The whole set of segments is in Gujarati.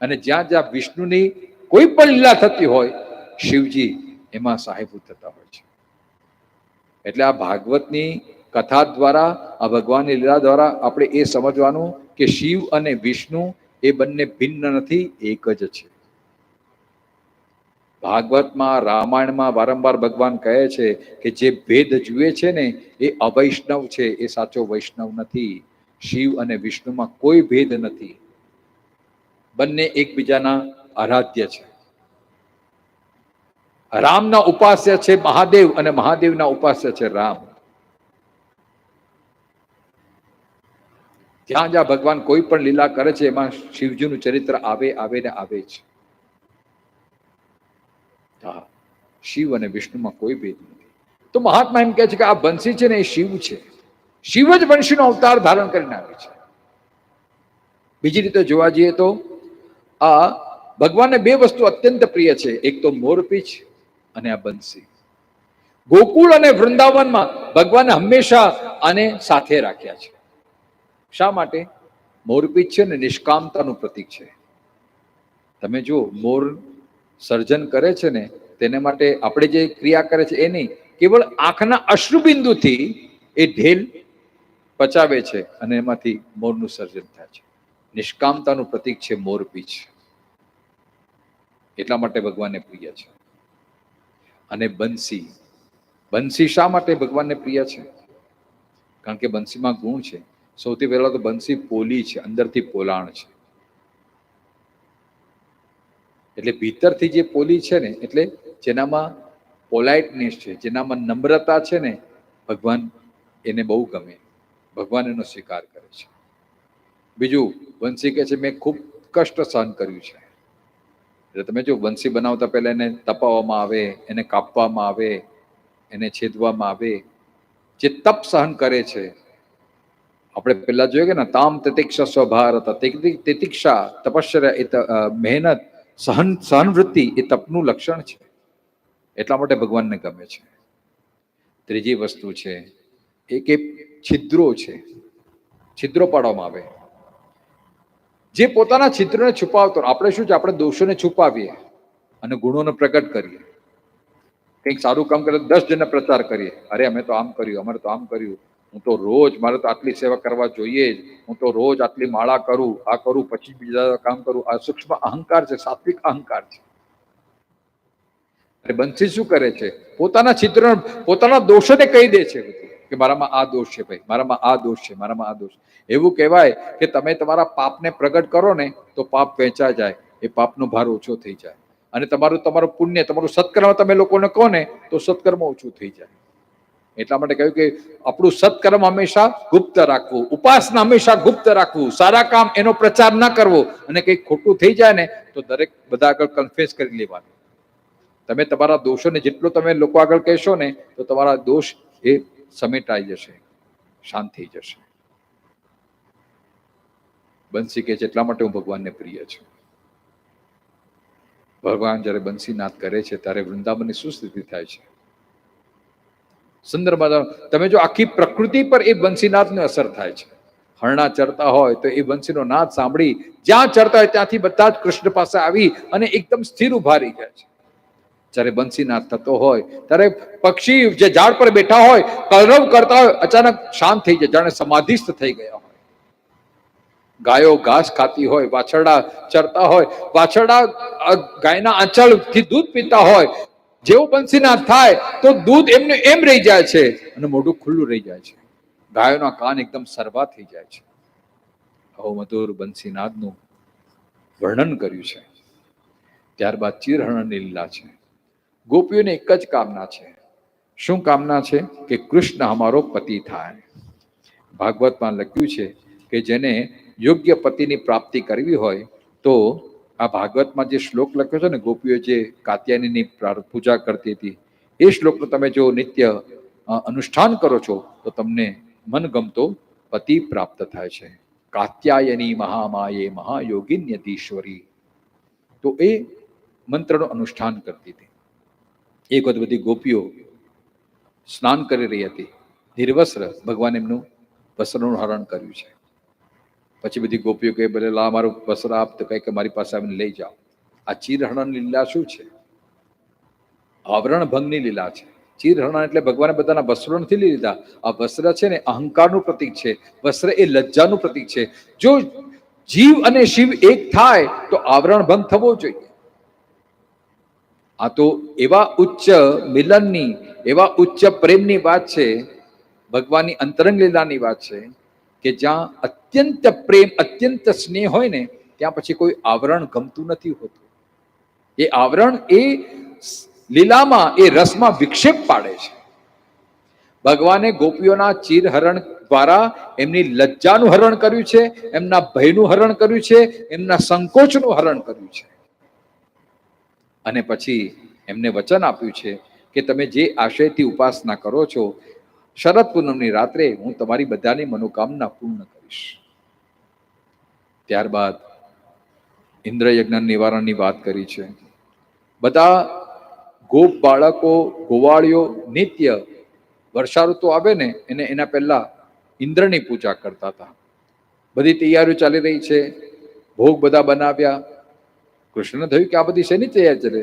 અને જ્યાં જ્યાં વિષ્ણુની કોઈ પણ લીલા થતી હોય, શિવજી એમાં સહાયભૂત થતા હોય છે. એટલે આ ભાગવતની કથા દ્વારા, આ ભગવાનની લીલા દ્વારા આપણે એ સમજવાનું કે શિવ અને વિષ્ણુ એ બંને ભિન્ન નથી, એક જ છે. ભાગવતમાં, રામાયણમાં વારંવાર ભગવાન કહે છે કે જે ભેદ જુએ છે ને, એ અવૈષ્ણવ છે, એ સાચો વૈષ્ણવ નથી. શિવ અને વિષ્ણુમાં કોઈ ભેદ નથી. બંને એકબીજાના આરાધ્ય છે. રામના ઉપાસ્ય છે મહાદેવ અને મહાદેવના ઉપાસ્ય છે રામ. જ્યાં જ્યાં ભગવાન કોઈ પણ લીલા કરે છે, એમાં શિવજીનું ચરિત્ર આવે આવે ને આવે છે. હા, શિવ અને વિષ્ણુમાં કોઈ ભેદ નથી. તો મહાત્મા એમ કહે છે કે આ બંસી છે ને એ શિવ છે. શિવ જ વંશીનો અવતાર ધારણ કરીને આવે છે. બીજી રીતે જોવા જઈએ તો આ ભગવાનને બે વસ્તુ અત્યંત પ્રિય છે. એક તો મોરપીંછ અને આ બંસી. ગોકુળ અને વૃંદાવનમાં ભગવાને હંમેશા આને સાથે રાખ્યા છે. શા માટે? મોરપીંછ છે ને નિષ્કામતાનું પ્રતીક છે. તમે જુઓ, મોર સર્જન કરે છે ને, તેને માટે આપણે જે ક્રિયા કરે છે એ નહીં, કેવળ આંખના અશ્રુબિંદુથી એ ઢેલ પચાવે છે અને એમાંથી મોરનું સર્જન થાય છે. નિષ્કામતાનું પ્રતીક છે મોરપીંછ. એટલા માટે ભગવાનને પ્રિય છે. અને બંસી. બંસી શા માટે ભગવાનને પ્રિય છે? કારણ કે બંસીમાં ગુણ છે. સૌથી પહેલા તો બંસી પોલી છે, અંદરથી પોલાણ છે. એટલે ભીતરથી જે પોલી છે ને, એટલે જેનામાં પોલાઇટનેસ છે, જેનામાં નમ્રતા છે ને, ભગવાન એને બહુ ગમે. ભગવાન એનો સ્વીકાર કરે છે. બીજું, વંશી કહે છે, મેં ખૂબ કષ્ટ સહન કર્યું છે. એટલે તમે જો વંશી બનાવતા પહેલાં એને તપાવવામાં આવે, એને કાપવામાં આવે, એને છેદવામાં આવે, જે તપ સહન કરે છે, આપણે પહેલાં જોઈએ કે ને, તામ તિતિક્ષા સ્વભારત તિતિક્ષા તપશ્ચર્યા એ મહેનત, સહન, સહનવૃત્તિ એ તપનું લક્ષણ છે. એટલા માટે ભગવાનને ગમે છે. ત્રીજી વસ્તુ છે, એક એ છિદ્રો છે, છિદ્રો પાડવામાં આવે. જે પોતાના ચિત્રને છુપાવતો આપણે શું છે? આપણે દોષોને છુપાવીએ અને ગુણોને પ્રગટ કરીએ. કંઈક સારું કામ કરે દસ જણને પ્રચાર કરીએ. અરે, અમે તો આમ કર્યું, અમારે તો આમ કર્યું. હું તો રોજ, મારે તો આટલી સેવા કરવા જોઈએ જ. હું તો રોજ આટલી માળા કરું, આ કરું, પછી બીજા કામ કરું. આ સૂક્ષ્મ અહંકાર છે, સાત્વિક અહંકાર છે. અરે બંસી શું કરે છે? પોતાના ચિત્ર પોતાના દોષોને કહી દે છે બધું. કે મારામાં આ દોષ છે ભાઈ, મારામાં આ દોષ છે, મારામાં આ દોષ એવું કહેવાય કે તમે તમારા પાપને પ્રગટ કરો ને, તો પાપ વેચા જાય, એ પાપનો ભાર ઓછો થઈ જાય. અને તમારું તમારું પુણ્ય, તમારું સત્કર્મ તમે લોકોને કહો ને, તો સત્કર્મ ઓછું થઈ જાય. એટલા માટે કહ્યું કે આપણું સત્કર્મ હંમેશા ગુપ્ત રાખવું, ઉપાસના હંમેશા ગુપ્ત રાખવું, સારા કામ એનો પ્રચાર ન કરવો, અને કંઈક ખોટું થઈ જાય ને, તો દરેક બધા આગળ કન્ફેસ કરી લેવાનું. તમે તમારા દોષોને જેટલો તમે લોકો આગળ કહેશો ને, તો તમારા દોષ એ સમેટાઈ જશે, શાંત થઈ જશે. બંસી કહે છે, એટલા માટે હું ભગવાનને પ્રિય છું. ભગવાન જ્યારે બંસીનાથ કરે છે, ત્યારે વૃંદાવનની શું સ્થિતિ થાય છે? સુંદર મજાનો તમે જો આખી પ્રકૃતિ પર એ બંસીનાથની અસર થાય છે. હરણા ચરતા હોય તો એ બંસીનો નાદ સાંભળી, જ્યાં ચરતા હોય ત્યાંથી બધા જ કૃષ્ણ પાસે આવી અને એકદમ સ્થિર ઊભા રહી ગયા છે. જ્યારે બંસીનાથ થતો હોય, ત્યારે પક્ષી જે ઝાડ પર બેઠા હોય, કલરવ કરતા હોય, અચાનક શાંત થઈ જાય, જાણે સમાધિસ્થ થઈ ગયા હોય. ગાયો ઘાસ ખાતી હોય, વાછરડા ચરતા હોય, વાછરડા ગાયના આંચળથી દૂધ પીતા હોય જેવું બંસીનાથ થાય, તો દૂધ એમને એમ રહી જાય છે, અને મોઢું ખુલ્લું રહી જાય છે. ગાયોના કાન એકદમ સરવા થઈ જાય છે. આવો મધુર બંસીનાથનું વર્ણન કર્યું છે. ત્યારબાદ ચિરહરણની લીલા છે. ગોપીઓને એક જ કામના છે. શું કામના છે? કે કૃષ્ણ અમારો પતિ થાય. ભાગવતમાં લખ્યું છે કે જેને યોગ્ય પતિની પ્રાપ્તિ કરવી હોય તો આ ભાગવતમાં જે શ્લોક લખ્યો છે ને ગોપીઓ જે કાત્યાયનીની પૂજા કરતી હતી, એ શ્લોકનું તમે જો નિત્ય અનુષ્ઠાન કરો છો, તો તમને મનગમતો પતિ પ્રાપ્ત થાય છે. કાત્યાયની મહામાયે મહાયોગિન્યતીશ્વરી તો એ મંત્રનું અનુષ્ઠાન કરતી હતી. એક વખત બધી ગોપીઓ સ્નાન કરી રહી હતી. નિર્વસ્ત્ર ભગવાન એમનું વસ્ત્રનું હરણ કર્યું છે. પછી બધી ગોપીઓ કહે, ભલે લા, મારું વસ્ત્ર આપ તો કહે મારી પાસે આવીને લઈ જાઓ. આ ચીરહરણની લીલા શું છે? આવરણ ભંગની લીલા છે. ચીરહરણ એટલે ભગવાને બધાના વસ્ત્રો નથી લીધા. આ વસ્ત્ર છે ને, અહંકારનું પ્રતીક છે. વસ્ત્ર એ લજ્જાનું પ્રતીક છે. જો જીવ અને શિવ એક થાય, તો આવરણ ભંગ થવો જોઈએ. આ તો એવા ઉચ્ચ મિલનની, એવા ઉચ્ચ પ્રેમની વાત છે, ભગવાનની અંતરંગ લીલાની વાત છે, કે જ્યાં અત્યંત પ્રેમ, અત્યંત સ્નેહ હોય ને, ત્યાં પછી કોઈ આવરણ ગમતું નથી હોતું. એ આવરણ એ લીલામાં, એ રસમાં વિક્ષેપ પાડે છે. ભગવાને ગોપીઓના ચીરહરણ દ્વારા એમની લજ્જાનું હરણ કર્યું છે, એમના ભયનું હરણ કર્યું છે, એમના સંકોચનું હરણ કર્યું છે. અને પછી એમને વચન આપ્યું છે કે તમે જે આશયથી ઉપાસના કરો છો, શરદ પૂનમની રાત્રે હું તમારી બધાની મનોકામના પૂર્ણ કરીશ. ત્યારબાદ ઇન્દ્રયજ્ઞ નિવારણની વાત કરી છે. બધા ગોપ બાળકો, ગોવાળીઓ નિત્ય વર્ષા ઋતુ આવે ને, એને એના પહેલા ઇન્દ્રની પૂજા કરતા હતા. બધી તૈયારીઓ ચાલી રહી છે. ભોગ બધા બનાવ્યા. કૃષ્ણ થયું કે આ બધી શેની તૈયારી ચાલે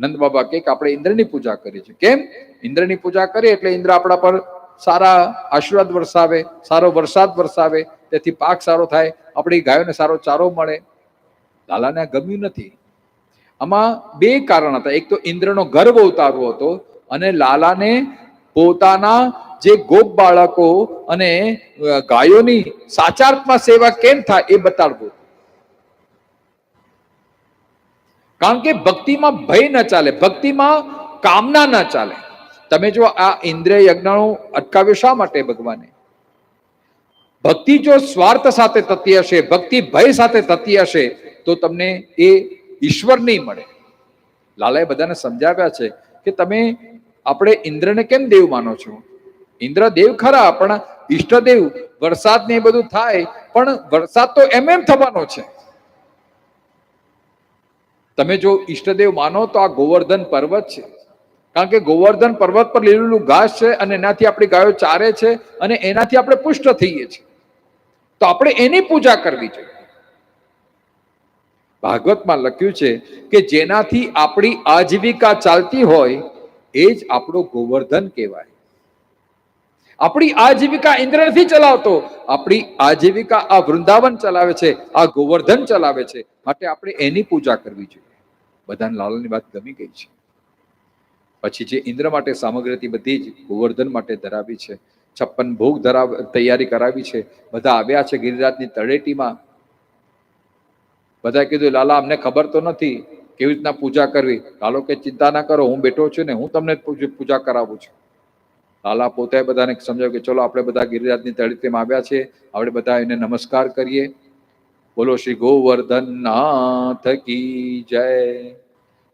નંદ બાબા કે આપણે ઇન્દ્રની પૂજા કરી છે. કેમ? ઇન્દ્રની પૂજા કરીએ એટલે ઇન્દ્ર આપણા પર સારા આશીર્વાદ વરસાવે, સારો વરસાદ વરસાવે, તેથી પાક સારો થાય, આપણી ગાયોને સારો ચારો મળે. લાલાને આ ગમ્યું નથી. આમાં બે કારણ હતા. એક તો ઇન્દ્રનો ગર્વ ઉતારવો હતો અને લાલાને પોતાના જે ગોપ બાળકો અને ગાયોની સાચાર્થમાં સેવા કેમ થાય એ બતાડવું કારણ કે ભક્તિમાં ભય ન ચાલે, ભક્તિમાં કામના ન ચાલે. તમે જો આ ઇન્દ્રિય યજ્ઞનું અટકાવ્યું શા માટે ભગવાને? ભક્તિ જો સ્વાર્થ સાથે થતી હશે, ભક્તિ ભય સાથે થતી હશે, તો તમને એ ઈશ્વર નહીં મળે. લાલાએ બધાને સમજાવ્યા છે કે તમે આપણે ઇન્દ્રને કેમ દેવ માનો છો? ઇન્દ્ર દેવ ખરા, પણ ઈષ્ટદેવ વરસાદ ને એ બધું થાય, પણ વરસાદ તો એમ એમ થવાનો છે. તમે જો ઈષ્ટદેવ માનો તો આ ગોવર્ધન પર્વત છે. કારણ કે ગોવર્ધન પર્વત પર લીલું ઘાસ છે અને એનાથી આપણી ગાયો ચારે છે અને એનાથી આપણે પુષ્ટ થઈએ છીએ. તો આપણે એની પૂજા કરવી જોઈએ. ભાગવતમાં લખ્યું છે કે જેનાથી આપણી આજીવિકા ચાલતી હોય, એ જ આપણું ગોવર્ધન કહેવાય. આપણી આજીવિકા ઇન્દ્ર નથી ચલાવતો, આપણી આજીવિકા આ વૃંદાવન ચલાવે છે, આ ગોવર્ધન ચલાવે છે, માટે આપણે એની પૂજા કરવી જોઈએ. બધાને લાલની વાત ગમી ગઈ છે. પછી જે ઇન્દ્ર માટે સામગ્રી બધી જ ગોવર્ધન માટે ધરાવી છે, છપ્પન ભોગ ધરાવ તૈયારી કરાવી છે, બધા આવ્યા છે ગિરિરાજની તળેટીમાં. બધા કીધું, લાલા, અમને ખબર તો નથી કેવી રીતના પૂજા કરવી. લાલો કે ચિંતા ના કરો, હું બેઠો છું ને, હું તમને પૂજા કરાવું છું. લાલા પોતે બધાને સમજાવ્યું કે ચલો આપણે બધા ગિરિરાજની તળીતેમાં આવ્યા છે આપણે બધા એને નમસ્કાર કરીએ. બોલો શ્રી ગોવર્ધન નાથ કી જય.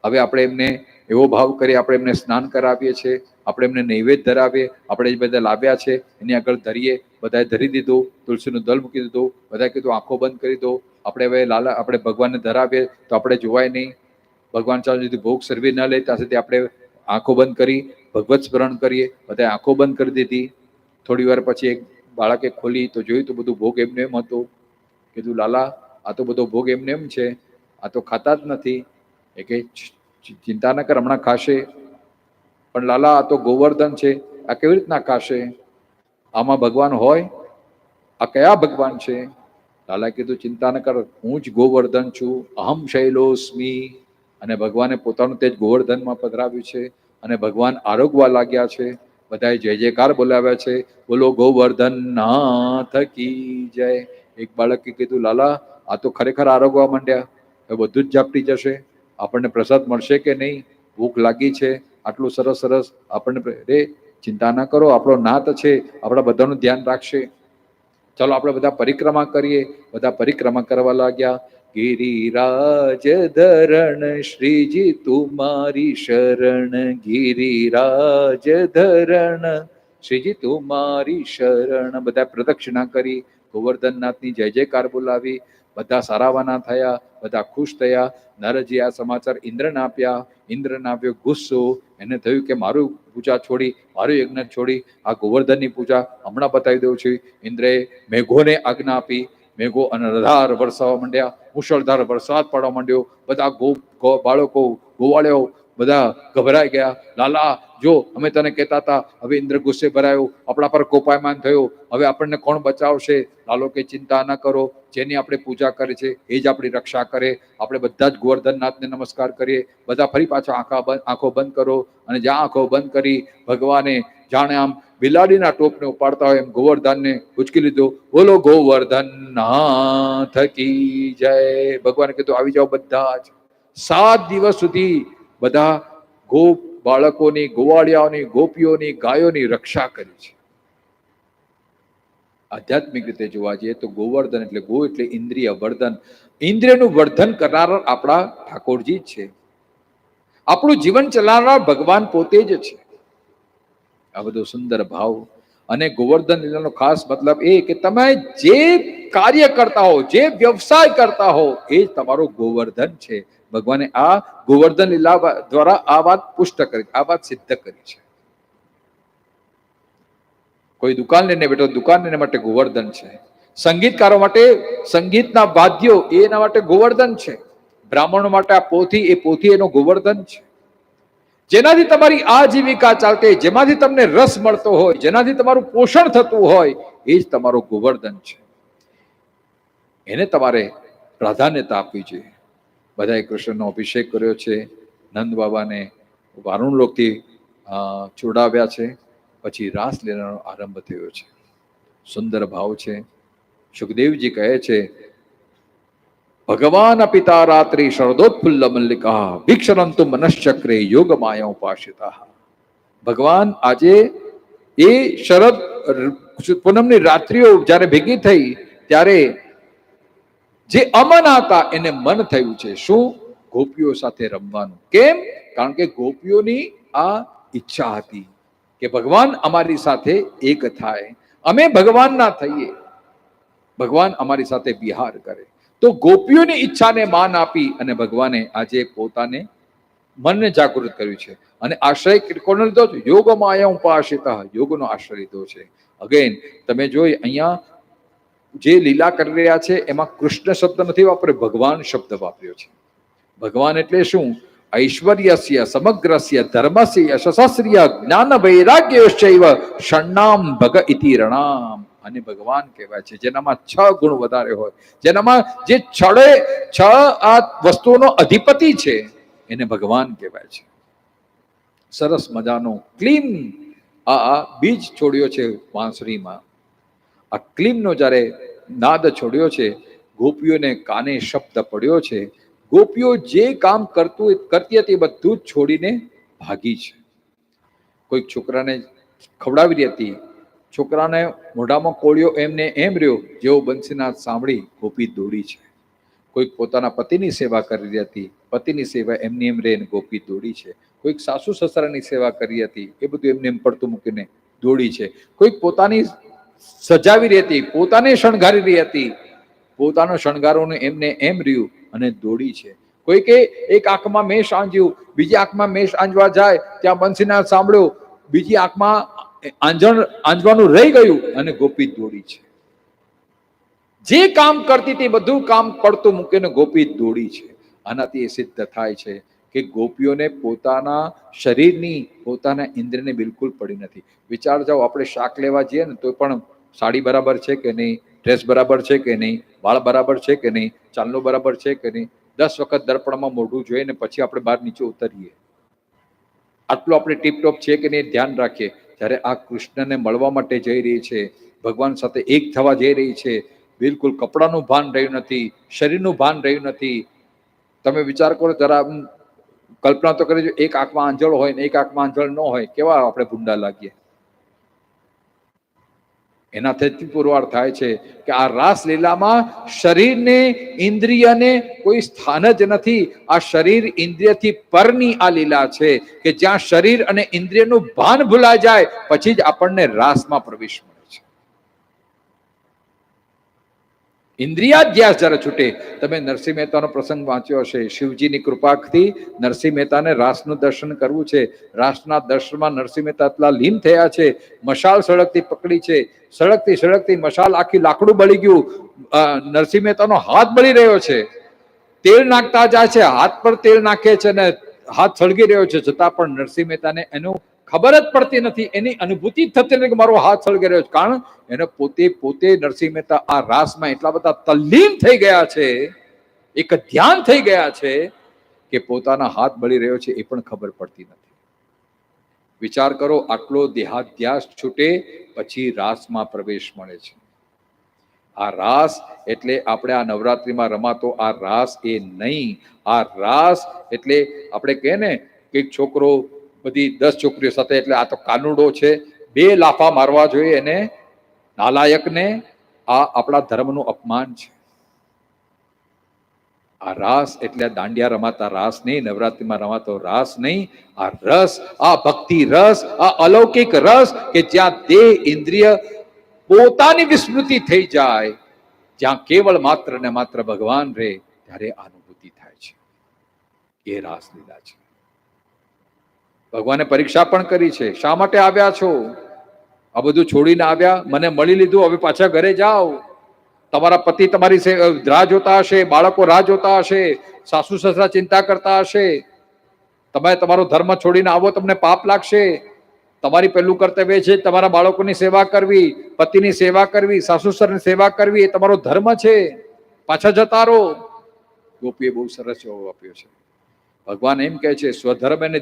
હવે આપણે એમને એવો ભાવ કરીએ, આપણે એમને સ્નાન કરાવીએ છીએ, આપણે એમને નૈવેદ્ય ધરાવીએ, આપણે જે બધા લાવ્યા છે. એની આગળ ધરીએ, બધાએ ધરી દીધું, તુલસીનું દલ મૂકી દીધું, બધાએ કીધું આંખો બંધ કરી દો. આપણે હવે લાલા, આપણે ભગવાનને ધરાવીએ, તો આપણે જોવાય નહીં. ભગવાન ચાલુ સુધી ભોગ સરવી ન લે ત્યાં સુધી આપણે આંખો બંધ કરી ભગવત સ્મરણ કરીએ બધા આંખો બંધ કરી દીધી. થોડી વાર પછી એક બાળકે ખોલી તો જોયું તો બધું ભોગ એમને એમ હતું. કીધું, લાલા, આ તો બધો ભોગ એમને એમ છે. આ તો ખાતા જ નથી. એ કે "ચ- ચ- ચિંતા ન કર, હમણાં ખાશે. પણ લાલા, આ તો ગોવર્ધન છે. આ કેવી રીતના ખાશે? આમાં ભગવાન હોય? આ કયા ભગવાન છે? લાલા કીધું, ચિંતા ન કર, હું જ ગોવર્ધન છું. અહમ શૈલોસ્મી. અને ભગવાને પોતાનું તેજ ગોવર્ધનમાં પધરાવ્યું છે. અને ભગવાન આરોગવા લાગ્યા છે. બધાએ જય જયકાર બોલાવ્યા છે. બોલો, ગોવર્ધન નાથ કી જય. એક બાળકે કીધું, લાલા, આ તો ખરેખર આરોગવા માંડ્યા. હવે બધું જ ઝાપટી જશે. આપણને પ્રસાદ મળશે કે નહીં? ભૂખ લાગી છે. આટલું સરસ સરસ આપણને રે ચિંતા ના કરો. આપણો નાથ છે. આપણા બધાનું ધ્યાન રાખશે. ચાલો, આપણે બધા પરિક્રમા કરીએ. બધા પરિક્રમા કરવા લાગ્યા. ગિરિરાજ ધરણ શ્રીજી તુમારી શરણ. ગિરિરાજ ધરણ શ્રીજી તુમારી શરણ. બધા પ્રદક્ષિણા કરી, ગોવર્ધનનાથની જય જયકાર બોલાવી. બધા સારાવાના થયા, બધા ખુશ થયા. નરજી આ સમાચાર ઇન્દ્રને આપ્યા. ઇન્દ્રને આપ્યો ગુસ્સો. એને થયું કે મારું પૂજા છોડી, મારું યજ્ઞ છોડી, આ ગોવર્ધનની પૂજા હમણાં બતાવી દઉં છું. ઇન્દ્રએ મેઘોને આજ્ઞા આપી. મેઘો રધાર વરસાવા માંડ્યા, મુશળધાર વરસાદ પડવા માંડ્યો. બધા ગો, ગો- બાળકો ગોવાળ્યો, બધા ગભરાઈ ગયા. લાલા જો અમે તને કહેતા હતા, હવે ઇન્દ્ર ગુસ્સે ભરાયો, આપણા પર કોપાયમાન થયો, હવે આપણને કોણ બચાવશે? લાલો કે ચિંતા ન કરો, જેની આપણે પૂજા કરે છે, એ જ આપણી રક્ષા કરે. આપણે બધા જ ગોવર્ધનનાથને નમસ્કાર કરીએ. બધા ફરી પાછા આંખા બંધ આંખો બંધ કરો અને જ્યાં આંખો બંધ કરી ભગવાને જાણે આમ બિલાડીના ટોપને ઉપાડતા હોય એમ ગોવર્ધનને ઉચકી લીધો. બોલો ગોવર્ધન નાથ કી જય. ભગવાને કીધું, આવી જાઓ બધા જ. સાત દિવસ સુધી બધા ગોપ બાળકોની, ગોવાળિયાઓની, ગોપીઓની, ગાયોની રક્ષા કરી છે. આધ્યાત્મિક રીતે જોવા જઈએ તો ગોવર્ધન એટલે ગો એટલે ઇન્દ્રિય વર્ધન. ઇન્દ્રિયનું વર્ધન કરનાર આપણા ઠાકોરજી છે. આપણું જીવન ચલાવનાર ભગવાન પોતે જ છે. આ બધો સુંદર ભાવ અને ગોવર્ધન લીલાનો ખાસ મતલબ એ કે તમે જે કાર્ય કરતા હો, જે વ્યવસાય કરતા હો, એ જ તમારો ગોવર્ધન છે. ભગવાને આ ગોવર્ધન લીલા દ્વારા આ વાત પુષ્ટ કરી, આ વાત સિદ્ધ કરી છે. કોઈ દુકાન લઈને બેઠો, દુકાન એને માટે ગોવર્ધન છે. સંગીતકારો માટે સંગીતના વાદ્યો એના માટે ગોવર્ધન છે. બ્રાહ્મણો માટે આ પોથી, એ પોથી એનો ગોવર્ધન છે. જેનાથી તમારી આજીવિકા ચાલતી જેમાંથી તમને રસ મળતો હોય, જેનાથી તમારું પોષણ થતું હોય, એ જ તમારો ગોવર્ધન છે. એને તમારે પ્રાધાન્યતા આપવી જોઈએ. બધાએ કૃષ્ણનો અભિષેક કર્યો છે. નંદ બાબાને વારુણ લોકથી ચોડાવ્યા છે. પછી રાસલીલાનો આરંભ થયો છે. સુંદર ભાવ છે. સુખદેવજી કહે છે, ભગવાન પિતા રાત્રિ શરદોત્ફુલ્લ મલ્લિકા, ભિક્ષરંતુ મનશ્ચક્રે યોગ માયા ઉપાસિતા. ભગવાન આજે એ શરદ, પૂનમની રાત્રિઓ જ્યારે ભેગી થઈ, ત્યારે જે અમન હતા, એને મન થયું છે. શું? ગોપીઓ સાથે રમવાનું. કેમ? કારણ કે ગોપીઓની આ ઈચ્છા હતી કે ભગવાન અમારી સાથે એક થાય. અમે ભગવાન થઈએ. ભગવાન અમારી સાથે વિહાર કરે. તો ગોપીઓની ઈચ્છાને માન આપી અને ભગવાને આજે પોતાને મનને જાગૃત કર્યું છે. અને આશ્રય કોને લીધો છે. યોગમાં આયા ઉપાસિતા યોગનો આશ્રય લીધો છે. અગેન તમે જોઈ અહીંયા જે લીલા કરી રહ્યા છે, એમાં કૃષ્ણ શબ્દ નથી વાપર્યો, ભગવાન શબ્દ વાપર્યો છે. ભગવાન એટલે શું? ઐશ્વર્યસ્ય, સમગ્રસ્ય, ધર્મસ્ય યશસ્ય જ્ઞાન વૈરાગ્યશ્ચૈવ ષણ્ણામ ભગ ઇતિ રણામ. અને ભગવાન કહેવાય છે. જેનામાં છ ગુણ વધારે હોય. જેનામાં જે છડે, છ આ વસ્તુઓનો અધિપતિ છે, એને ભગવાન કહેવાય છે. સરસ મજાનો, ક્લીન આ બીજ છોડ્યો છે વાંસળીમાં. આ ક્લીમનો જ્યારે નાદ છોડ્યો છે, ગોપીઓને કાને શબ્દ પડ્યો છે, ગોપીઓ જે કામ કરતું કરતી હતી એ બધું જ છોડીને ભાગી છે. કોઈક છોકરાને ખવડાવી રહી હતી. છોકરાને મોઢામાં કોળિયો એમને એમ રહ્યો, જેવો બંસીનાથ સાંભળી, ગોપી દોડી છે. કોઈક પોતાના પતિની સેવા કરી રહી હતી. પતિની સેવા એમની એમ રહીને ગોપી દોડી છે. કોઈક સાસુ સસરાની સેવા કરી હતી. એ બધું એમને એમ પડતું મૂકીને દોડી છે. કોઈક પોતાની સજાવી રહી હતી, પોતાને શણગારી રહી હતી. પોતાનો શણગારોને એમને એમ રહ્યું અને દોડી છે. કોઈ કે એક આંખમાં મેષ આંજ્યું, બીજી આંખમાં મેષ આંજવા જાય, ત્યાં બંસીનાથ સાંભળ્યો, બીજી આંખમાં આંજણ, આંજવાનું રહી ગયું અને ગોપી દોડી છે. જે કામ કરતી તે બધું કામ પડતું મૂકીને ગોપી દોડી છે. આનાથી એ સિદ્ધ થાય છે. કે ગોપીઓને પોતાના શરીરની, પોતાના ઇન્દ્રિયને બિલકુલ પડી નથી. વિચાર જાઓ, આપણે શાક લેવા જઈએ ને, તો પણ સાડી બરાબર છે કે નહીં? ડ્રેસ બરાબર છે કે નહીં? વાળ બરાબર છે કે નહીં? ચાલનું બરાબર છે કે નહીં? દસ વખત દર્પણમાં મોઢું જોઈને પછી આપણે બહાર નીચે ઉતરીએ. આટલું આપણે ટીપટોપ છે કે નહીં ધ્યાન રાખીએ. જ્યારે આ કૃષ્ણને મળવા માટે જઈ રહી છે, ભગવાન સાથે એક થવા જઈ રહી છે, બિલકુલ કપડાનું ભાન રહ્યું નથી, શરીરનું ભાન રહ્યું નથી. તમે વિચાર કરો, જરા કલ્પના તો કરી એક આંખમાં આંજળ હોય ને એક આંખમાં આંજળ ન હોય, કેવા આપણે ભૂંડા લાગીએ? એનાથી પુરવાર થાય છે કે આ રાસલીલામાં શરીરને, ઇન્દ્રિયને કોઈ સ્થાન જ નથી. આ શરીર ઇન્દ્રિયથી પરની આ લીલા છે કે જ્યાં શરીર અને ઇન્દ્રિયનું ભાન ભૂલાઈ જાય, પછી જ આપણને રાસમાં પ્રવેશ મળે છે ઇન્દ્રિયાધ્યાસ જ્યારે છૂટે, તમે નરસિંહ મહેતાનો પ્રસંગ વાંચ્યો હશે. શિવજીની કૃપાથી નરસિંહ મહેતાને રાસનું દર્શન કરવું છે. રાસના દર્શનમાં નરસિંહ મહેતા એટલા લીન થયા છે. મશાલ સળગતી પકડી છે. સળગતી સળગતી મશાલ આખી લાકડું બળી ગયું. નરસિંહ મહેતાનો હાથ બળી રહ્યો છે. તેલ નાખતા જાય છે. હાથ પર તેલ નાખે છે ને હાથ સળગી રહ્યો છે. છતાં પણ નરસિંહ મહેતાને એનું ખબર જ પડતી નથી. એની અનુભૂતિ થતી નથી કે મારો હાથ સળગી રહ્યો છે. કારણ એને પોતે પોતે નરસિંહ મહેતા આ રાસમાં એટલા બધા તલ્લીન થઈ ગયા છે, એક ધ્યાન થઈ ગયા છે કે પોતાના હાથ બળી રહ્યો છે એ પણ ખબર પડતી નથી. વિચાર કરો, આટલો દેહાધ્યાસ છૂટે પછી રાસમાં પ્રવેશ મળે છે. આ રાસ એટલે આપણે આ નવરાત્રિમાં રમાતો આ રાસ એ નહીં. આ રાસ એટલે આપણે કહે ને કે છોકરો બધી દસ છોકરીઓ સાથે, એટલે આ તો કાનુડો છે. બે લાફા મારવા જોઈએ એને, નાલાયકને. આ આપણા ધર્મનું અપમાન છે. આ રાસ, એટલે દાંડિયા રમાતા રાસ નહીં, નવરાત્રિમાં રમાતો રાસ નહીં. આ રસ, આ ભક્તિ રસ, આ અલૌકિક રસ, કે જ્યાં દેહ, ઇન્દ્રિય પોતાની વિસ્મૃતિ થઈ જાય, જ્યાં કેવળ માત્ર ને માત્ર ભગવાન રહે, ત્યારે અનુભૂતિ થાય છે. એ રાસ લીલા છે. ભગવાને પરીક્ષા પણ કરી છે. શા માટે આવ્યા છો? આ બધું છોડીને આવ્યા? મને મળી લીધું, હવે પાછા ઘરે જાઓ. તમારા પતિ તમારી રાહ જોતા હશે, બાળકો રાહ જોતા હશે, સાસુ સસરા ચિંતા કરતા હશે. તમે તમારો ધર્મ છોડીને આવો, તમને પાપ લાગશે. તમારી પહેલું કર્તવ્ય છે તમારા બાળકોની સેવા કરવી, પતિની સેવા કરવી, સાસુ સસરાની સેવા કરવી, એ તમારો ધર્મ છે. પાછા જતા રહો. ગોપીએ બહુ સરસ જવાબ આપ્યો છે. ભગવાન એમ કહે છે સ્વધર્મ અને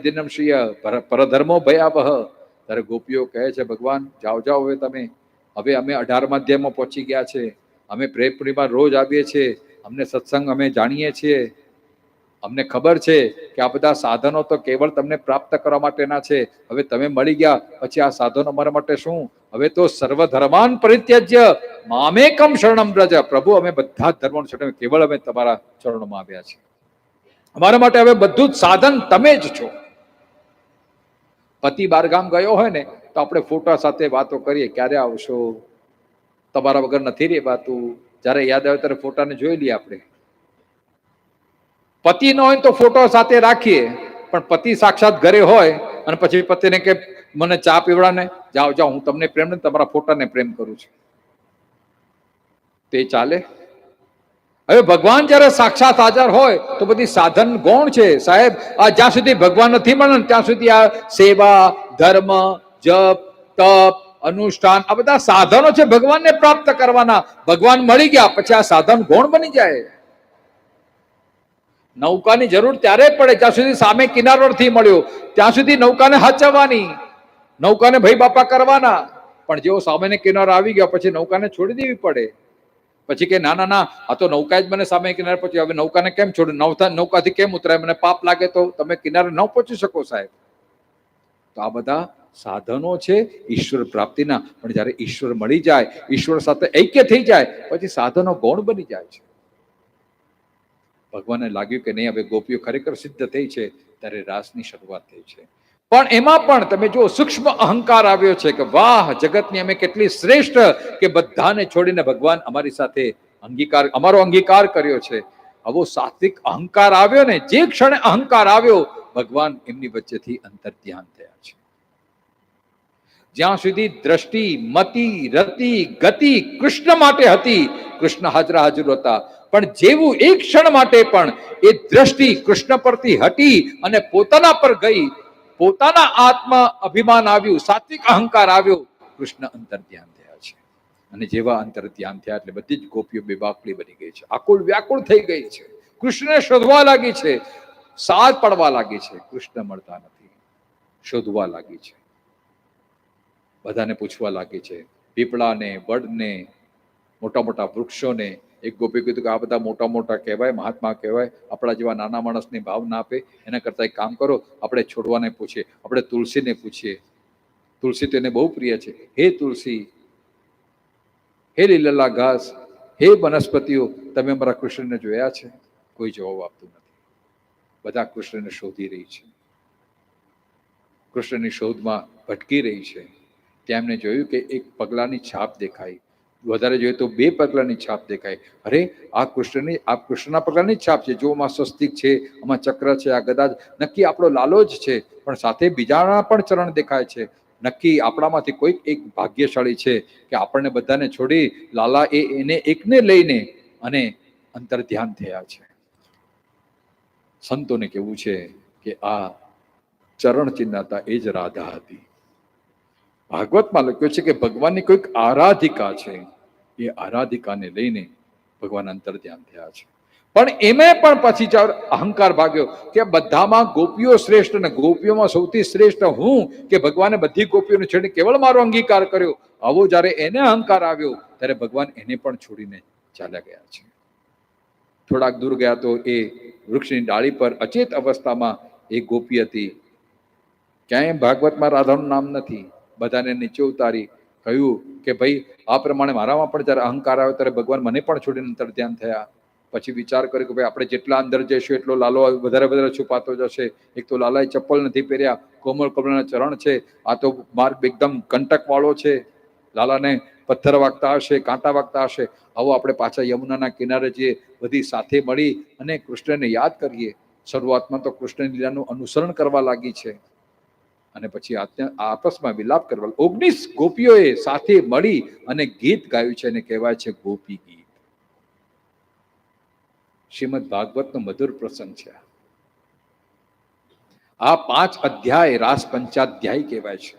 પર- પરધર્મો ભયાવહ. ત્યારે ગોપીઓ કહે છે, ભગવાન, જાઓ જાઓ હવે તમે. હવે અમે અઢાર અધ્યાયમાં પહોંચી ગયા છે. અમે પ્રેમ પૂર્ણિમા રોજ આવીએ છીએ. અમને સત્સંગ અમે જાણીએ છીએ. અમને ખબર છે કે આ બધા સાધનો તો કેવળ તમને પ્રાપ્ત કરવા માટેના છે. હવે તમે મળી ગયા, પછી આ સાધનો અમારા માટે શું? હવે તો સર્વ ધર્માન પરિત્યજ્ય. મામેકમ શરણમ વ્રજ. પ્રભુ, અમે બધા જ ધર્મો છોડીને કેવળ અમે તમારા ચરણોમાં આવ્યા છીએ. અમારા માટે હવે બધું જ સાધન તમે જ છો. પતિ બારગામ ગયો હોય ને, તો આપણે ફોટા સાથે વાતો કરીએ, ક્યારે આવશો? તમારા વગર નથી રહેવાતું જ્યારે યાદ આવે ત્યારે ફોટાને જોઈ લઈએ આપણે. પતિ ન હોય તો ફોટો સાથે રાખીએ, પણ પતિ સાક્ષાત ઘરે હોય અને પછી પતિને કે, મને ચા પીવડાને જાઓ જાઓ, હું તમને પ્રેમ ને, તમારા ફોટાને પ્રેમ કરું છું. તે ચાલે. હવે ભગવાન જ્યારે સાક્ષાત હાજર હોય તો બધી સાધન ગૌણ છે. સાહેબ, આ જ્યાં સુધી ભગવાન નથી મળે ત્યાં સુધી આ સેવા, ધર્મ, જપ, તપ, અનુષ્ઠાન, આ બધા સાધનો છે ભગવાનને પ્રાપ્ત કરવાના. ભગવાન મળી ગયા, પછી આ સાધન ગૌણ બની જાય. નૌકાની જરૂર ત્યારે પડે, જ્યાં સુધી સામે કિનારો નથી મળ્યો. ત્યાં સુધી નૌકાને હાચવવાની, નૌકાને ભાઈ બાપા કરવાના. પણ જેવો સામેને કિનારો આવી ગયો, પછી નૌકાને છોડી દેવી પડે. પછી કે, ના ના ના, આ તો નૌકા જ મને સામે કિનારે પહોંચી હવે નૌકાને કેમ છોડ નૌકા નૌકાથી કેમ ઉતરાય? મને પાપ લાગે તો તમે કિનારે ન પહોંચી શકો સાહેબ. તો આ બધા સાધનો છે ઈશ્વર પ્રાપ્તિના. પણ જ્યારે ઈશ્વર મળી જાય, ઈશ્વર સાથે ઐક્ય થઈ જાય, પછી સાધનો ગૌણ બની જાય છે. ભગવાનને લાગ્યું કે નહીં, હવે ગોપીઓ ખરેખર સિદ્ધ થઈ છે, ત્યારે રાસની શરૂઆત થઈ છે. પણ એમાં પણ તમે જો સૂક્ષ્મ અહંકાર આવ્યો છે કે વાહ, જગતની અમે કેટલી શ્રેષ્ઠ કે બધાને છોડીને ભગવાન અમારી સાથે અંગીકાર, અમારો અંગીકાર કર્યો છે. આવો સાત્વિક અહંકાર આવ્યો ને, જે ક્ષણે અહંકાર આવ્યો, ભગવાન એમની વચ્ચેથી અંતર ધ્યાન થયા છે. જ્યાં સુધી દ્રષ્ટિ, મતિ, રતિ, ગતિ કૃષ્ણ માટે હતી, કૃષ્ણ હાજરા હાજર હતા. પણ જેવું એક ક્ષણ માટે પણ એ દ્રષ્ટિ કૃષ્ણ પરથી હટી અને પોતાના પર ગઈ પોતાના આત્મા અભિમાન આવ્યું, સાત્વિક અહંકાર આવ્યો, કૃષ્ણ અંતર ધ્યાન થયા છે. અને જેવા અંતર ધ્યાન થયા એટલે બધી જ ગોપીઓ બેબાકલી બની ગઈ છે. આકુળ વ્યાકુળ થઈ ગઈ છે. કૃષ્ણને શોધવા લાગી છે. સાથ પડવા લાગી છે. કૃષ્ણ મળતા નથી. શોધવા લાગી છે. બધાને પૂછવા લાગી છે. પીપળાને, વડને મોટા મોટા વૃક્ષોને એક ગોપી કીધું કે આ બધા મોટા મોટા કહેવાય, મહાત્મા કહેવાય, આપણા જેવા નાના માણસની ભાવ ના આપે, એના કરતાં એક કામ કરો, આપણે છોડવાને પૂછીએ, આપણે તુલસીને પૂછીએ. તુલસી તો બહુ પ્રિય છે. હે તુલસી, હે લીલલા ઘાસ, હે વનસ્પતિઓ, તમે અમારા કૃષ્ણને જોયા છે? કોઈ જવાબ આપતું નથી. બધા કૃષ્ણને શોધી રહી છે. કૃષ્ણની શોધમાં ભટકી રહી છે. ત્યાં જોયું કે એક પગલાની છાપ દેખાઈ. વધારે જોઈએ તો બે પગલાની છાપ દેખાય. અરે, આ કૃષ્ણની, આ કૃષ્ણના પગલાની છાપ છે. જો આમાં સ્વસ્તિક છે, આમાં ચક્ર છે, આ ગદા નક્કી આપણો લાલો જ છે, પણ સાથે બીજાના પણ ચરણ દેખાય છે. નક્કી આપણામાંથી કોઈક એક ભાગ્યશાળી છે કે આપણને બધાને છોડી લાલા એ એને એકને લઈને અને અંતર ધ્યાન થયા છે. સંતોને કેવું છે કે આ ચરણ ચિહ્નતા એ જ રાધા હતી. ભાગવતમાં લખ્યું છે કે ભગવાનની કોઈક આરાધિકા છે. એ આરાધિકાને લઈને ભગવાન અંતર ધ્યાન થયા છે. પણ એમે પણ પછી અહંકાર ભાગ્યો કે બધામાં ગોપીઓ શ્રેષ્ઠ અને ગોપીઓમાં સૌથી શ્રેષ્ઠ હું કે ભગવાને બધી ગોપીઓને છોડી કેવળ મારો અંગીકાર કર્યો. આવો જ્યારે એને અહંકાર આવ્યો ત્યારે ભગવાન એને પણ છોડીને ચાલ્યા ગયા છે. થોડાક દૂર ગયા તો એ વૃક્ષની ડાળી પર અચેત અવસ્થામાં એ ગોપી હતી. ક્યાંય ભાગવતમાં રાધાનું નામ નથી. બધાને નીચે ઉતારી કહ્યું કે, ભાઈ, આ પ્રમાણે મારામાં પણ જ્યારે અહંકાર આવ્યો ત્યારે ભગવાન મને પણ છોડીને અંતર ધ્યાન થયા. પછી વિચાર કર્યો કે, ભાઈ, આપણે જેટલા અંદર જઈશું, એટલો લાલો વધારે વધારે છુપાતો જશે. એક તો લાલાએ ચપ્પલ નથી પહેર્યા, કોમળ કમળના ચરણ છે. આ તો માર્ગ એકદમ કંટકવાળો છે. લાલાને પથ્થર વાગતા હશે, કાંટા વાગતા હશે. આવો આપણે પાછા યમુનાના કિનારે જઈએ, બધી સાથે મળી અને કૃષ્ણને યાદ કરીએ. શરૂઆતમાં તો કૃષ્ણ લીલાનું અનુસરણ કરવા લાગી છે. અને પછી આપસમાં વિલાપ કરવા ઓગણીસ ગોપીઓએ સાથે મળી અને ગીત ગાયું છે અને કહેવાય છે ગોપી ગીત. શ્રીમદ ભાગવતનો મધુર પ્રસંગ છે. આ પાંચ અધ્યાય રાસ પંચાધ્યાય કહેવાય છે.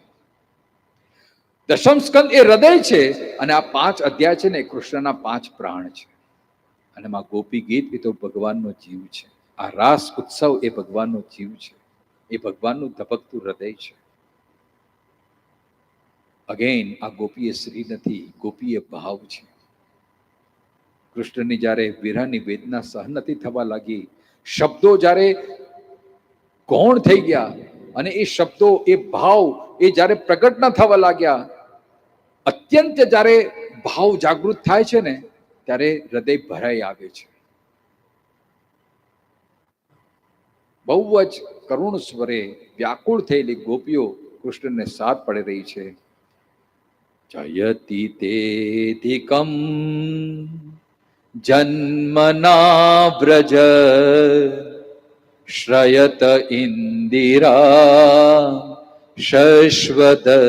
દશમ એ હૃદય છે અને આ પાંચ અધ્યાય છે ને કૃષ્ણના પાંચ પ્રાણ છે. અને માં ગોપી ગીત એ તો ભગવાનનો જીવ છે. આ રાસ ઉત્સવ એ ભગવાનનો જીવ છે. એ ભગવાનનું ધબકતું હૃદય છે. અગેન આ ગોપી શ્રી નથી ગોપી ભાવ છે. કૃષ્ણની જ્યારે વિરહની વેદના સહન નથી થવા લાગી, શબ્દો જ્યારે ગૌણ થઈ ગયા અને એ શબ્દો, એ ભાવ, એ જ્યારે પ્રગટ ન થવા લાગ્યા, અત્યંત જ્યારે ભાવ જાગૃત થાય છે ને, ત્યારે હૃદય ભરાઈ આવે છે. બહુ જ કરુણ સ્વરે વ્યાકુળ થયેલી ગોપીઓ કૃષ્ણને સાથ પડી રહી છે. જયતિ તેધિકમ જન્મના વ્રજ શ્રયત ઇન્દિરા શશ્વતત્રહી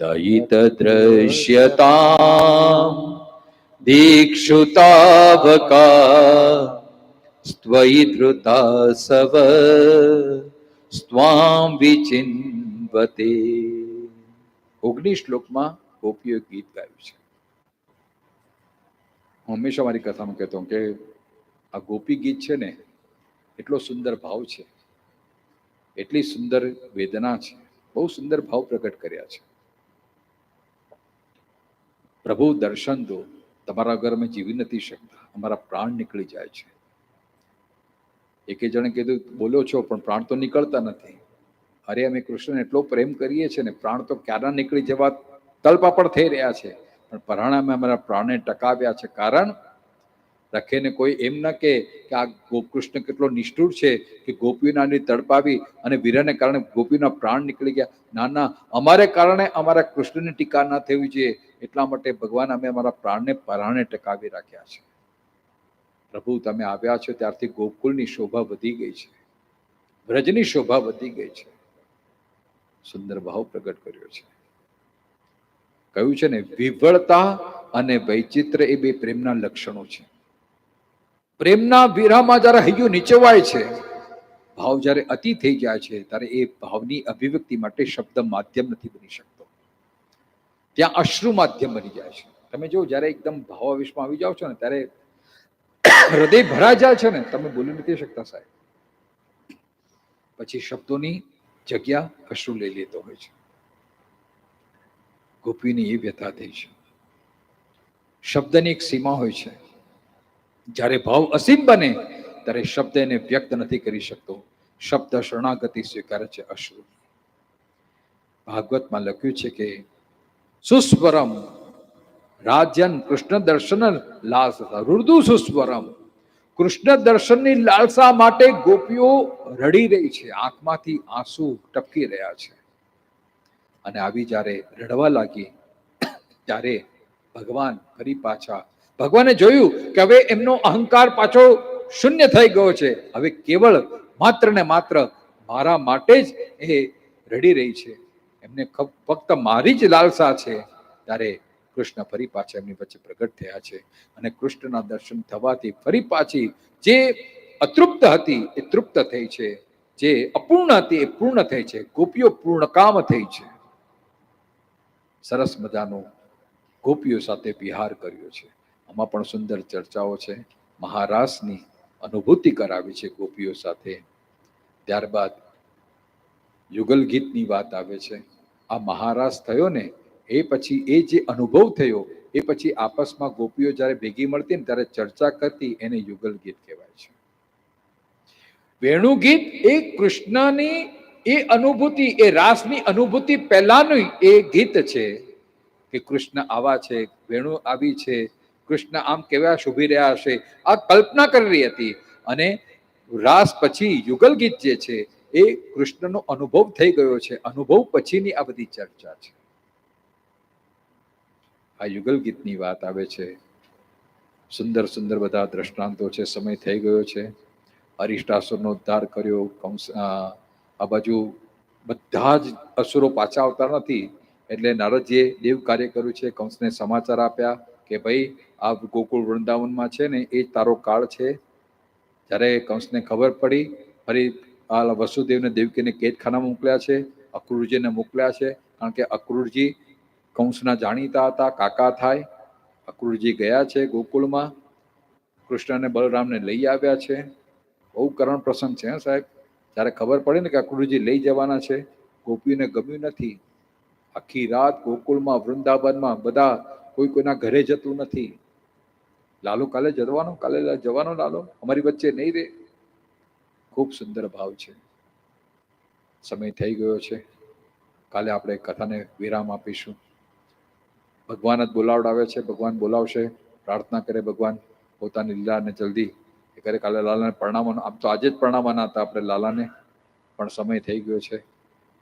દયિત દ્રશ્યતામ દીક્ષુતાવકા સ્ત્વયી ધૃતા સવ સ્વામ વિચિન્વતે ઓગણીસ શ્લોકમાં ગોપીઓ ગીત ગાયું છે। હું હંમેશા મારી કથામાં કહેતો કે આ ગોપી ગીત છે ને, એટલો સુંદર ભાવ છે, એટલી સુંદર વેદના છે, બહુ સુંદર ભાવ પ્રગટ કર્યા છે. પ્રભુ દર્શન દો, તમારા વગર અમે જીવી નથી શકતા, અમારા પ્રાણ નીકળી જાય છે. એકે જણે કીધું, બોલો છો, પણ પ્રાણ તો નીકળતા નથી. અરે, અમે કૃષ્ણને એટલો પ્રેમ કરીએ છીએ ને, પ્રાણ તો ક્યારના નીકળી જવા તલપાપડ થઈ રહ્યા છે. પણ પરિણામે અમારા પ્રાણને ટકાવ્યા છે. કારણ રખેને કોઈ એમ ન કે આ ગોકૃષ્ણ કેટલો નિષ્ઠુર છે કે ગોપીનાની તડપાવી અને વીરાને કારણે ગોપીના પ્રાણ નીકળી ગયા. ના ના, અમારે કારણે અમારા કૃષ્ણની ટીકા ના થવી જોઈએ. એટલા માટે ભગવાન અમે અમારા પ્રાણને પરાણે ટકાવી રાખ્યા છે. પ્રભુ, તમે આવ્યા છો ત્યારથી ગોકુલની શોભા વધી ગઈ છે. વ્રજની શોભા વધી ગઈ છે. સુંદર ભાવ પ્રગટ કર્યો છે. કહ્યું છે ને, વિવળતા અને વૈચિત્ર એ બે પ્રેમના લક્ષણો છે. પ્રેમના વીરામાં જ્યારે હૈયું નીચવાય છે, ભાવ જ્યારે અતિ થઈ જાય છે, ત્યારે એ ભાવની અભિવ્યક્તિ માટે શબ્દ માધ્યમ નથી બની શકતો. ત્યાં અશ્રુ માધ્યમ બની જાય છે. તમે જો જ્યારે એકદમ ભાવાવેશમાં આવી જાઓ છો ને, ત્યારે હૃદય ભરાઈ છે ને, તમે બોલી નથી શકતા સાહેબ. પછી શબ્દોની જગ્યા અશ્રુ લઈ લેતો હોય છે. ગોપીની એ વ્યથા થઈ છે. શબ્દની એક સીમા હોય છે. જ્યારે ભાવ અસીમ બને, ત્યારે શબ્દ એને વ્યક્ત નથી કરી શકતો. શબ્દ શરણાગતિ સ્વીકારે છે અશ્રુ. ભાગવતમાં લખ્યું છે કે, સુસ્વરમ રાજ્યન કૃષ્ણ દર્શન લાલસા રુદુ સુસ્વરમ. કૃષ્ણ દર્શનની લાલસા માટે ગોપીઓ રડી રહી છે. આંખમાંથી આંસુ ટપકી રહ્યા છે. અને આવી જ્યારે રડવા લાગી, ત્યારે ભગવાન ફરી પાછા, ભગવાને જોયું કે હવે એમનો અહંકાર પાછો શૂન્ય થઈ ગયો છે. હવે કેવળ માત્ર ને માત્ર મારા માટે જ એ રડી રહી છે. એમને ફક્ત મારી જ લાલસા છે. ત્યારે કૃષ્ણ ફરી પાછા એમની વચ્ચે પ્રગટ થયા છે અને કૃષ્ણના દર્શન થવાથી ફરી પાછી જે અતૃપ્ત હતી એ તૃપ્ત થઈ છે, જે અપૂર્ણ હતી એ પૂર્ણ થઈ છે, ગોપીઓ પૂર્ણકામ થઈ છે. સરસ મજાનો ગોપીઓ સાથે વિહાર કર્યો છે. આમાં પણ સુંદર ચર્ચાઓ છે. મહારાસની અનુભૂતિ કરાવી છે ગોપીઓ સાથે. ત્યારબાદ યુગલ ગીતની વાત આવે છે. આ મહારાસ થયો ને એ પછી એ જે અનુભવ થયો, એ પછી આપસમાં ગોપીઓ જ્યારે ભેગી મળતી ને ત્યારે ચર્ચા કરતી, એને યુગલ ગીત કહેવાય છે. વેણુ ગીત એ કૃષ્ણની એ અનુભૂતિ, એ રાસની અનુભૂતિ પહેલાનું એ ગીત છે કે કૃષ્ણ આવા છે, વેણુ આવી છે, કૃષ્ણ આમ કેવા શોભી રહ્યા હશે આ કલ્પના કરી રહી હતી અને રાસ પછી યુગલ ગીત જે છે એ કૃષ્ણનો અનુભવ થઈ ગયો છે, અનુભવ પછીની આ બધી ચર્ચા છે. આ યુગલ ગીતની વાત આવે છે. સુંદર સુંદર બધા દ્રષ્ટાંતો છે. સમય થઈ ગયો છે. અરિષ્ટાસુરનો ઉદ્ધાર કર્યો. કંસ, આ બાજુ બધા જ અસુરો પાછા આવતા નથી. એટલે નારદજીએ દેવ કાર્ય કર્યું છે. કંસને સમાચાર આપ્યા કે ભાઈ, આ ગોકુળ વૃંદાવનમાં છે ને, એ તારો કાળ છે. જ્યારે કંસને ખબર પડી, ફરી આ વસુદેવને દેવકીને કેદખાના મોકલ્યા છે. અક્રૂરજીને મોકલ્યા છે. કારણ કે અક્રૂરજી કંસના જાણીતા હતા, કાકા થાય અક્રૂરજી ગયા છે ગોકુળમાં, કૃષ્ણને બલરામને લઈ આવ્યા છે. બહુ કરણ પ્રસંગ છે સાહેબ. જ્યારે ખબર પડે ને કે અક્રૂરજી લઈ જવાના છે, ગોપીને ગમ્યું નથી. આખી રાત ગોકુળમાં, વૃંદાવનમાં બધા કોઈ કોઈના ઘરે જતું નથી. લાલો કાલે જવાનો? કાલે જવાનો લાલો? અમારી વચ્ચે નહીં રે. ખૂબ સુંદર ભાવ છે. સમય થઈ ગયો છે. કાલે આપણે કથાને વિરામ આપીશું. ભગવાન જ બોલાવડાવે છે, ભગવાન બોલાવશે, પ્રાર્થના કરે ભગવાન, પોતાની લીલાને જલ્દી. એ કરે કાલે લાલાને પરણાવવાનો. આમ તો આજે જ પરણાવવાના હતા આપણે લાલાને, પણ સમય થઈ ગયો છે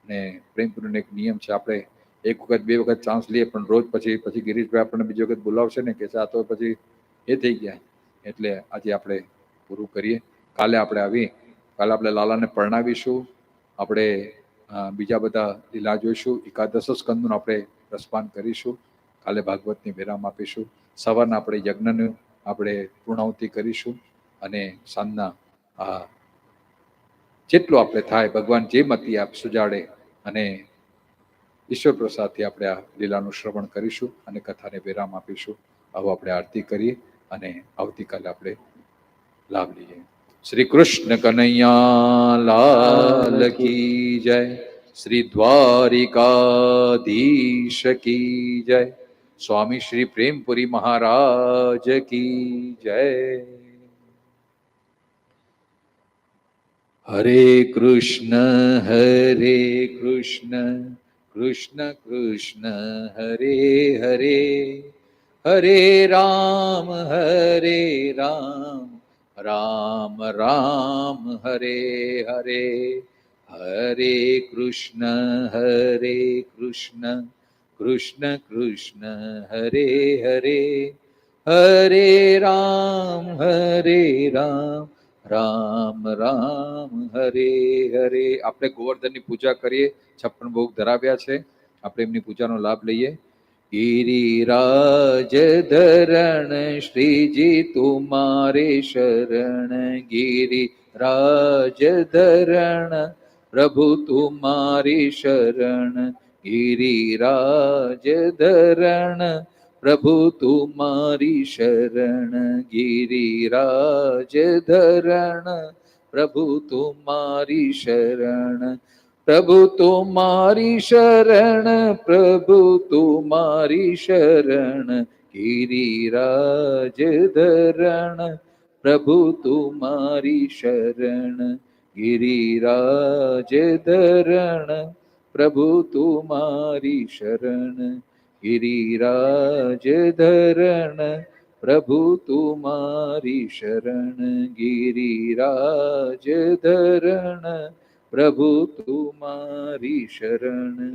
ને પ્રેમપૂર્ણ એક નિયમ છે. આપણે એક વખત, બે વખત ચાન્સ લઈએ, પણ રોજ પછી પછી ગિરીશભાઈ આપણને બીજી વખત બોલાવશે ને, કે આ તો પછી એ થઈ ગયા. એટલે આજે આપણે પૂરું કરીએ. કાલે આપણે આવી, કાલે આપણે લાલાને પરણાવીશું. આપણે બીજા બધા લીલા જોઈશું. એકાદશ સ્કંદનું આપણે રસપાન કરીશું. કાલે ભાગવતની વિરામ આપીશું. સવારના આપણે યજ્ઞનું આપણે પૂર્ણાહુતિ કરીશું અને સાંજના, આ, જેટલું આપણે થાય, ભગવાન જે મતી આપ સુજાડે અને ઈશ્વર પ્રસાદથી આપણે આ લીલાનું શ્રવણ કરીશું અને કથાને વિરામ આપીશું. આવું આપણે આરતી કરીએ અને આવતીકાલે આપણે લાભ લઈએ. શ્રી કૃષ્ણ કનૈયા લાલ કી જય. શ્રી દ્વારિકાધીશ કી જય. સ્વામી શ્રી પ્રેમપુરી મહારાજ કી જય. હરે કૃષ્ણ હરે કૃષ્ણ કૃષ્ણ કૃષ્ણ, હરે હરે. હરે રામ હરે રામ રામ રામ, હરે હરે. હરે કૃષ્ણ હરે કૃષ્ણ. કૃષ્ણ કૃષ્ણ, હરે હરે હરે રામ હરે રામ રામ રામ, હરે હરે. આપણે ગોવર્ધનની પૂજા કરીએ, છપ્પન ભોગ ધરાવ્યા છે. આપણે એમની પૂજાનો લાભ લઈએ. ગિરિરાજ ધરણ, શ્રીજી તુમારે શરણ. ગિરિરાજ ધરણ, પ્રભુ તુમારી શરણ. ગિરિરાજ ધરણ પ્રભુ તુમારી શરણ ગિરિરાજ ધરણ પ્રભુ તુમારી શરણ પ્રભુ તુમારી શરણ પ્રભુ તુમારી શરણ ગિરિરાજ ધરણ પ્રભુ તુમારી શરણ ગિરિરાજ ધરણ પ્રભુ તુમારી શરણ ગિરિરાજ ધરણ પ્રભુ તુમારી શરણ ગિરિરાજ ધરણ પ્રભુ તુમારી શરણ.